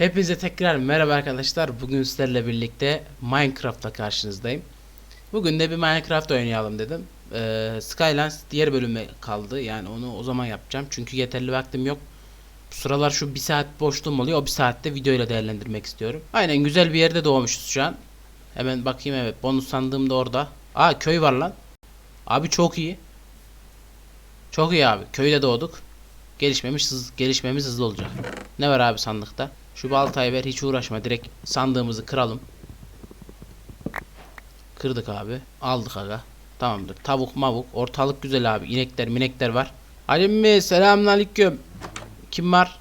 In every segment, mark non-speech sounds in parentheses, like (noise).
Hepinize tekrar merhaba arkadaşlar. Bugün sizlerle birlikte Minecraft'ta karşınızdayım. Bugün de bir Minecraft oynayalım dedim. Ee, Skylands diğer bölüme kaldı. Yani onu o zaman yapacağım. Çünkü yeterli vaktim yok. Bu sıralar şu bir saat boşluğum oluyor. O bir saatte videoyla değerlendirmek istiyorum. Aynen güzel bir yerde doğmuşuz şu an. Hemen bakayım evet. Bonus sandığım da orada. Aa köy var lan. Abi çok iyi. Çok iyi abi. Köyde doğduk. Gelişmemiz, hız, gelişmemiz hızlı olacak. Ne var abi sandıkta? Şu baltayı ver hiç uğraşma direkt sandığımızı kıralım. Kırdık abi. Aldık aga. Tamamdır. Tavuk mavuk. Ortalık güzel abi. İnekler minekler var. Halim mi? Selamünaleyküm. Kim var?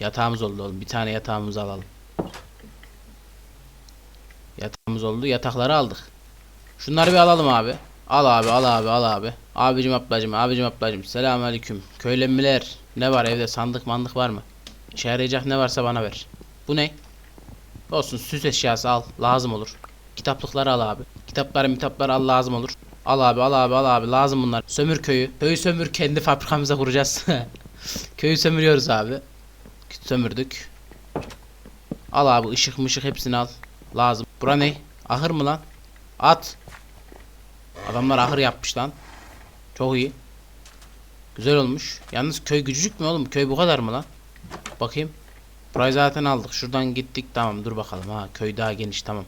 Yatağımız oldu oğlum. Bir tane yatağımızı alalım. Yatağımız oldu. Yatakları aldık. Şunları bir alalım abi. Al abi al abi al abi. Abicim ablacım abicim ablacım. Selamünaleyküm. Köylemmiler. Ne var evde sandık mandık var mı? İşe yarayacak ne varsa bana ver. Bu ne? Olsun süs eşyası al. Lazım olur. Kitaplıkları al abi. Kitapları kitapları al lazım olur. Al abi al abi al abi lazım bunlar. Sömür köyü. Köyü sömür kendi fabrikamıza kuracağız. (laughs) köyü sömürüyoruz abi. Sömürdük. Al abi ışık mışık hepsini al. Lazım. Bura ne? Ahır mı lan? At. Adamlar ahır yapmış lan. Çok iyi. Güzel olmuş. Yalnız köy küçücük mü oğlum? Köy bu kadar mı lan? Bakayım. Burayı zaten aldık. Şuradan gittik. Tamam dur bakalım. Ha köy daha geniş tamam.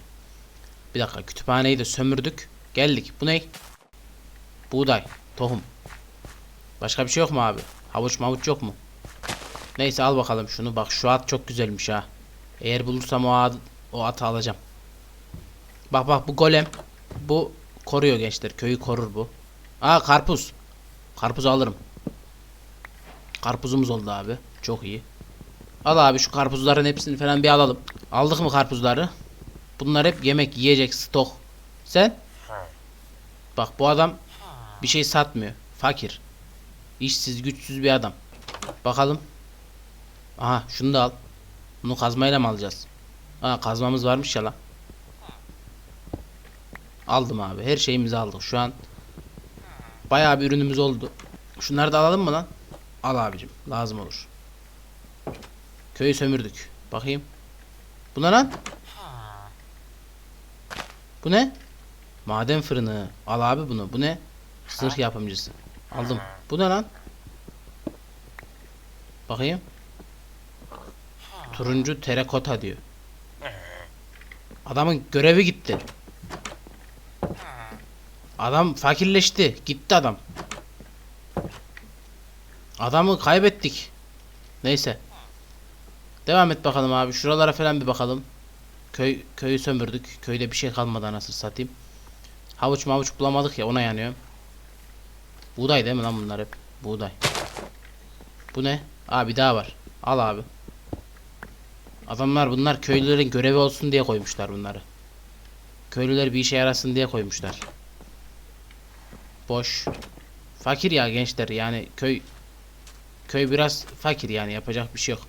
Bir dakika kütüphaneyi de sömürdük. Geldik. Bu ne? Buğday. Tohum. Başka bir şey yok mu abi? Havuç mavuç yok mu? Neyse al bakalım şunu. Bak şu at çok güzelmiş ha. Eğer bulursam o at, o atı alacağım. Bak bak bu golem. Bu koruyor gençler. Köyü korur bu. Aa karpuz. Karpuz alırım. Karpuzumuz oldu abi. Çok iyi. Al abi şu karpuzların hepsini falan bir alalım. Aldık mı karpuzları? Bunlar hep yemek, yiyecek, stok. Sen? Bak bu adam bir şey satmıyor. Fakir. İşsiz, güçsüz bir adam. Bakalım. Aha şunu da al. Bunu kazmayla mı alacağız? Aa kazmamız varmış ya lan. Aldım abi. Her şeyimizi aldık. Şu an bayağı bir ürünümüz oldu. Şunları da alalım mı lan? Al abicim. Lazım olur. Köyü sömürdük. Bakayım. Bu ne lan? Bu ne? Maden fırını. Al abi bunu. Bu ne? Zırh yapımcısı. Aldım. Bu ne lan? Bakayım. Turuncu terakota diyor. Adamın görevi gitti. Adam fakirleşti. Gitti adam. Adamı kaybettik. Neyse. Devam et bakalım abi. Şuralara falan bir bakalım. Köy köyü sömürdük. Köyde bir şey kalmadı anasını satayım. Havuç mavuç bulamadık ya ona yanıyorum. Buğday değil mi lan bunlar hep? Buğday. Bu ne? Aa bir daha var. Al abi. Adamlar bunlar köylülerin görevi olsun diye koymuşlar bunları. Köylüler bir işe yarasın diye koymuşlar. Boş. Fakir ya gençler yani köy köy biraz fakir yani yapacak bir şey yok.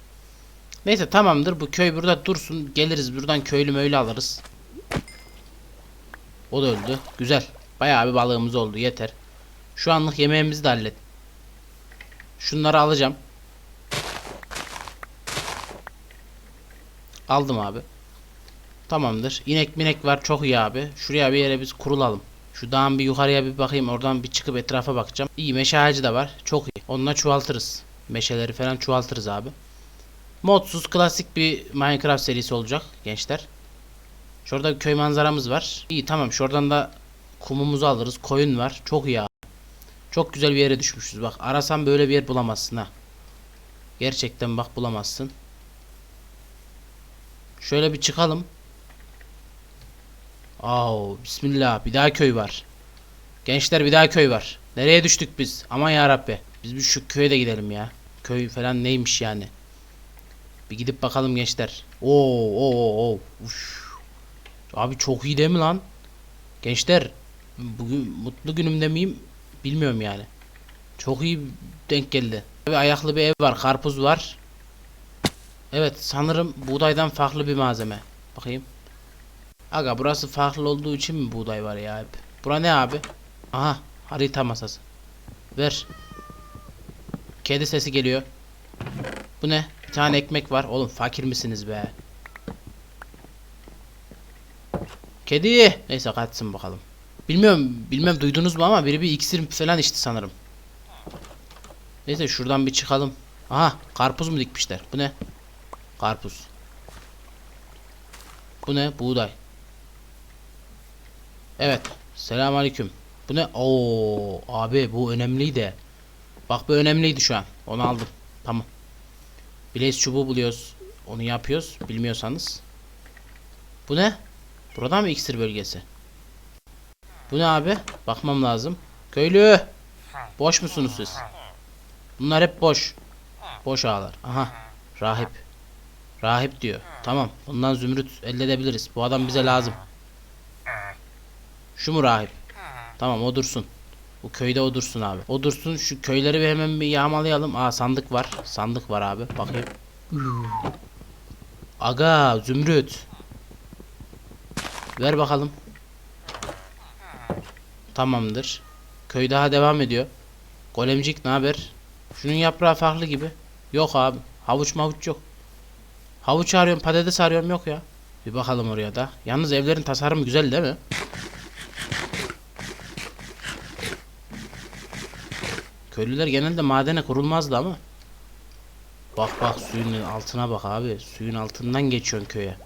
Neyse tamamdır bu köy burada dursun geliriz buradan köylü möylü alırız. O da öldü. Güzel. Bayağı bir balığımız oldu yeter. Şu anlık yemeğimizi de hallet. Şunları alacağım. Aldım abi. Tamamdır. İnek minek var çok iyi abi. Şuraya bir yere biz kurulalım. Şu dağın bir yukarıya bir bakayım. Oradan bir çıkıp etrafa bakacağım. İyi meşe ağacı da var. Çok iyi. Onunla çoğaltırız. Meşeleri falan çoğaltırız abi. Modsuz klasik bir Minecraft serisi olacak gençler. Şurada köy manzaramız var. İyi tamam şuradan da kumumuzu alırız. Koyun var. Çok iyi abi. Çok güzel bir yere düşmüşüz. Bak arasan böyle bir yer bulamazsın ha. Gerçekten bak bulamazsın. Şöyle bir çıkalım. Aa, bismillah. Bir daha köy var. Gençler bir daha köy var. Nereye düştük biz? Aman ya Rabbi. Biz bir şu köye de gidelim ya. Köy falan neymiş yani. Bir gidip bakalım gençler. Oo oo oo. Uş. Abi çok iyi değil mi lan? Gençler bugün mutlu günümde miyim bilmiyorum yani. Çok iyi denk geldi. Abi ayaklı bir ev var, karpuz var. Evet sanırım buğdaydan farklı bir malzeme. Bakayım. Aga burası farklı olduğu için mi buğday var ya hep? Bura ne abi? Aha harita masası. Ver. Kedi sesi geliyor. Bu ne? Bir tane ekmek var. Oğlum fakir misiniz be? Kedi. Neyse kaçsın bakalım. Bilmiyorum, bilmem duydunuz mu ama biri bir iksir falan içti sanırım. Neyse şuradan bir çıkalım. Aha, karpuz mu dikmişler? Bu ne? Karpuz. Bu ne? Buğday. Evet. Selamünaleyküm. Bu ne? Oo, abi bu önemliydi. Bak bu önemliydi şu an. Onu aldım. Tamam. Blaze çubuğu buluyoruz. Onu yapıyoruz. Bilmiyorsanız. Bu ne? Burada mı iksir bölgesi? Bu ne abi? Bakmam lazım. Köylü. Boş musunuz siz? Bunlar hep boş. Boş ağlar. Aha. Rahip. Rahip diyor. Tamam. Bundan zümrüt elde edebiliriz. Bu adam bize lazım. Şu mu rahip? Tamam o dursun. Bu köyde o dursun abi. O dursun. Şu köyleri bir hemen bir yağmalayalım. Aa sandık var. Sandık var abi. Bakayım. Aga zümrüt. Ver bakalım. Tamamdır. Köy daha devam ediyor. Golemcik ne haber? Şunun yaprağı farklı gibi. Yok abi. Havuç mavuç yok. Havuç arıyorum, patates arıyorum yok ya. Bir bakalım oraya da. Yalnız evlerin tasarımı güzel değil mi? Köylüler genelde madene kurulmazdı ama. Bak bak suyun altına bak abi. Suyun altından geçiyorsun köye.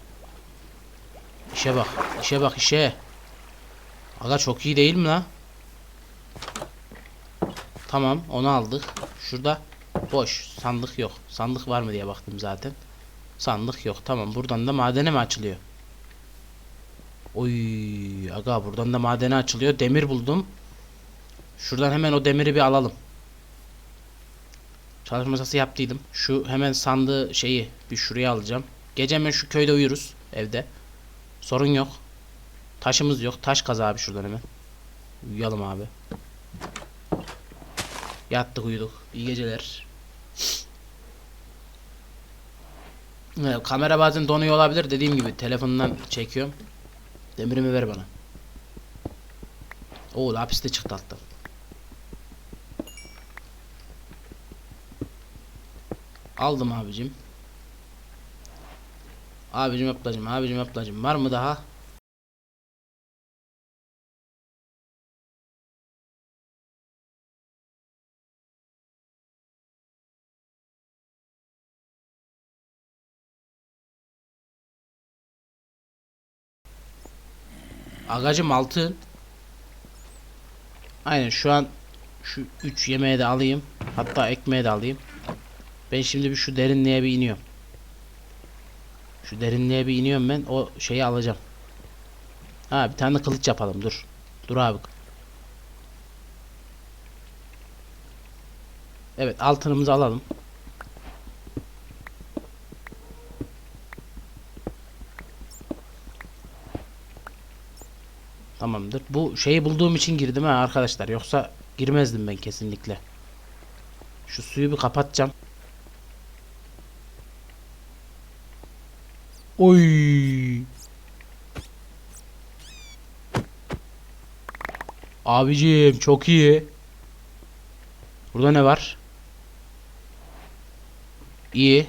İşe bak. işe bak işe. Aga çok iyi değil mi la? Tamam onu aldık. Şurada boş sandık yok. Sandık var mı diye baktım zaten. Sandık yok. Tamam buradan da madene mi açılıyor? Oy aga buradan da madene açılıyor. Demir buldum. Şuradan hemen o demiri bir alalım. Çalışma masası yaptıydım. Şu hemen sandığı şeyi bir şuraya alacağım. Gece hemen şu köyde uyuruz evde. Sorun yok. Taşımız yok. Taş kaz abi şuradan hemen. Uyuyalım abi. Yattık uyuduk. İyi geceler. Evet, kamera bazen donuyor olabilir. Dediğim gibi telefondan çekiyorum. Demirimi ver bana. Oo lapis de çıktı alttan. Aldım abicim. Abicim ablacım, abicim ablacım. Var mı daha? Agacım altın. Aynen şu an şu 3 yemeği de alayım. Hatta ekmeği de alayım. Ben şimdi bir şu derinliğe bir iniyorum. Şu derinliğe bir iniyorum ben. O şeyi alacağım. Ha bir tane kılıç yapalım dur. Dur abi. Evet altınımızı alalım. Tamamdır. Bu şeyi bulduğum için girdim ha arkadaşlar. Yoksa girmezdim ben kesinlikle. Şu suyu bir kapatacağım. Oy. Abicim çok iyi. Burada ne var? İyi.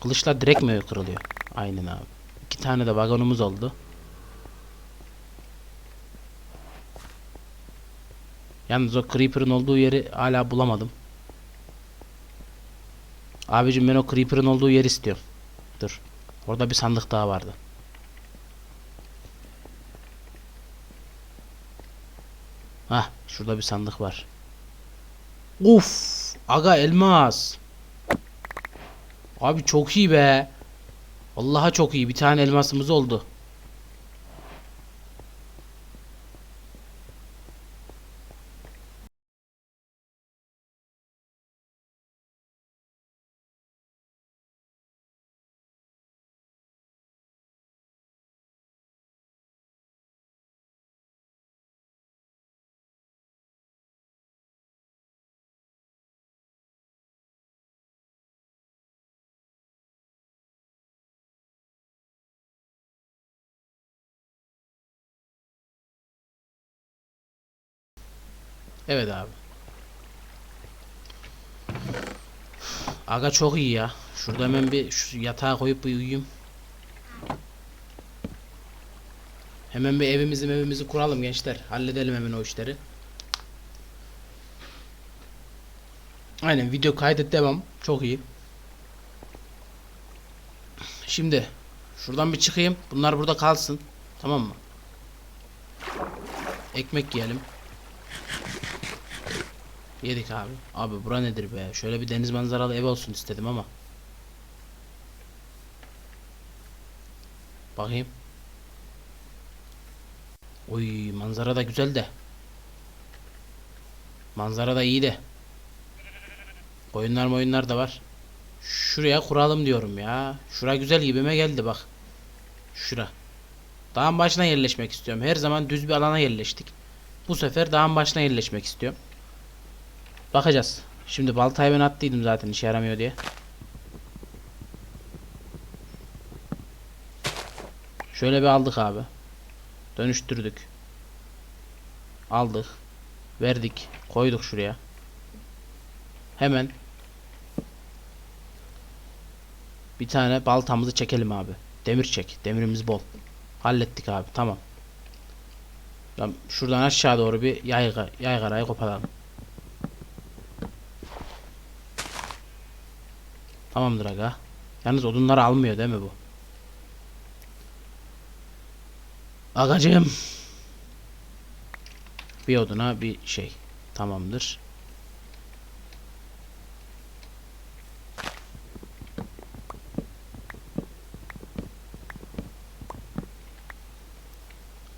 Kılıçlar direkt mi kırılıyor? Aynen abi. İki tane de vagonumuz oldu. Yalnız o Creeper'ın olduğu yeri hala bulamadım. Abicim ben o Creeper'ın olduğu yeri istiyorum. Dur. Orada bir sandık daha vardı. Hah, şurada bir sandık var. Uf! Aga elmas. Abi çok iyi be. Vallahi çok iyi. Bir tane elmasımız oldu. Evet abi. Aga çok iyi ya. Şurada hemen bir şu yatağa koyup bir uyuyayım. Hemen bir evimizi evimizi kuralım gençler. Halledelim hemen o işleri. Aynen video kaydet devam. Çok iyi. Şimdi şuradan bir çıkayım. Bunlar burada kalsın. Tamam mı? Ekmek yiyelim. Yedik abi. Abi bura nedir be? Şöyle bir deniz manzaralı ev olsun istedim ama. Bakayım. Oy manzara da güzel de. Manzara da iyi de. Oyunlar oyunlar da var. Şuraya kuralım diyorum ya. Şura güzel gibime geldi bak. Şura. Dağın başına yerleşmek istiyorum. Her zaman düz bir alana yerleştik. Bu sefer dağın başına yerleşmek istiyorum. Bakacağız. Şimdi baltayı ben attıydım zaten işe yaramıyor diye. Şöyle bir aldık abi. Dönüştürdük. Aldık. Verdik. Koyduk şuraya. Hemen bir tane baltamızı çekelim abi. Demir çek. Demirimiz bol. Hallettik abi. Tamam. Şuradan aşağı doğru bir yayga, yaygarayı koparalım. Tamamdır aga. Yalnız odunları almıyor değil mi bu? Agacığım. Bir oduna bir şey. Tamamdır.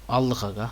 Aldık aga.